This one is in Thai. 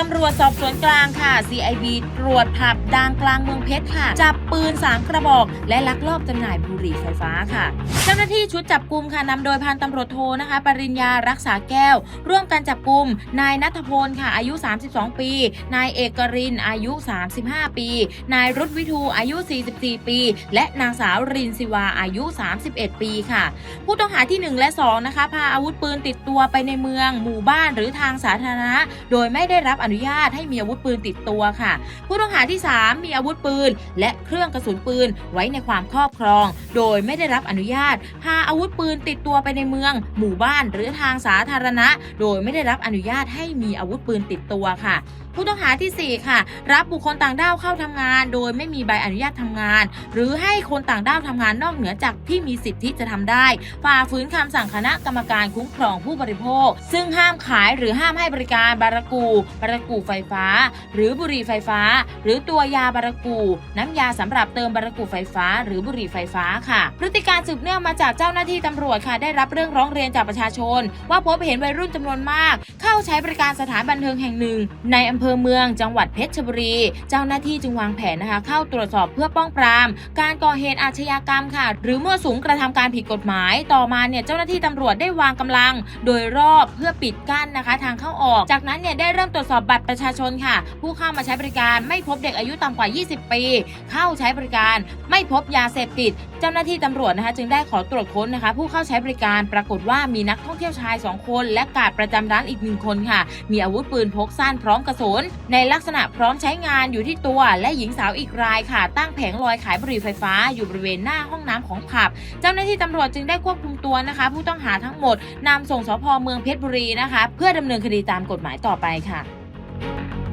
ตำรวจสอบสวนกลางค่ะ CIB ตรวจผับดังกลางเมืองเพชรค่ะ จับปืน3กระบอก และลักลอบจำหน่ายบุหรี่ไฟฟ้าค่ะ เจ้าหน้าที่ชุดจับกลุ่มค่ะนำโดยพันตำรวจโทนะคะ ปริญญารักษาแก้ว ร่วมกันจับกลุ่มนายนัทพลค่ะ อายุ 32 ปี นายเอกรินอายุ 35 ปี นายรุตวิทูอายุ 44 ปี และนางสาวรินศิวาอายุ 31 ปีค่ะ ผู้ต้องหาที่ 1 และ 2 นะคะพาอาวุธปืนติดตัวไปในเมือง หมู่บ้านหรือทางสาธารณะ โดยไม่ได้รับอนุญาตให้มีอาวุธปืนติดตัวค่ะ ผู้ต้องหาที่ 3 มีอาวุธปืน และเครื่องกระสุนปืนไว้ในความครอบครอง โดยไม่ได้รับอนุญาตพาอาวุธปืนติดตัวไปในเมือง หมู่บ้านหรือทางสาธารณะ โดยไม่ได้รับอนุญาตให้มีอาวุธปืนติดตัวค่ะผู้ต้องหาทีสี่4 ค่ะ รับบุคคลต่างด้าวเข้าทำงาน โดยไม่มีใบอนุญาตทำงาน หรือให้คนต่างด้าวทำงานนอกเหนือจากที่มีสิทธิจะทำได้ ฝ่าฝืนคำสั่งคณะกรรมการคุ้มครองผู้บริโภค ซึ่งห้ามขายหรือห้ามให้บริการบารากูบารากูไฟฟ้า หรือบุหรี่ไฟฟ้า หรือตัวยาบารากู น้ำยาสำหรับเติมบารากูไฟฟ้า หรือบุหรี่ไฟฟ้าค่ะ พฤติการสืบเนื่องมาจากเจ้าหน้าที่ตำรวจค่ะ ได้รับเรื่องร้องเรียนจากประชาชน ว่าพบเห็นวัยรุ่นจำนวนมาก เข้าใช้บริการสถานบันเทิงแห่งหนึ่ง ในอำเภอเมืองจังหวัดเพชรบุรี เจ้าหน้าที่จึงวางแผนนะคะ เข้าตรวจสอบเพื่อป้องปราม การก่อเหตุอาชญากรรมค่ะ หรือมั่วสุมกระทำการผิดกฎหมาย ต่อมาเนี่ยเจ้าหน้าที่ตำรวจได้วางกำลัง โดยรอบเพื่อปิดกั้นนะคะ ทางเข้าออก จากนั้นเนี่ยได้เริ่มตรวจสอบบัตรประชาชนค่ะ ผู้เข้ามาใช้บริการไม่พบเด็กอายุต่ำกว่า 20 ปี เข้าใช้บริการไม่พบยาเสพติด เจ้าหน้าที่ตำรวจนะคะ จึงได้ขอตรวจค้นนะคะ ผู้เข้าใช้บริการปรากฏว่ามีนักท่องเที่ยวชาย 2 คน และกาดประจำร้านอีกหนึ่งคนค่ะ มีอาวุธปืนพกสั้นพร้อมกระสุนในลักษณะพร้อมใช้งานอยู่ที่ตัว และหญิงสาวอีกรายค่ะ ตั้งแผงลอยขายบุหรี่ไฟฟ้า อยู่บริเวณหน้าห้องน้ำของผับ เจ้าหน้าที่ตำรวจจึงได้ควบคุมตัวนะคะ ผู้ต้องหาทั้งหมดนำส่งสพเมืองเพชรบุรีนะคะ เพื่อดำเนินคดีตามกฎหมายต่อไปค่ะ thank you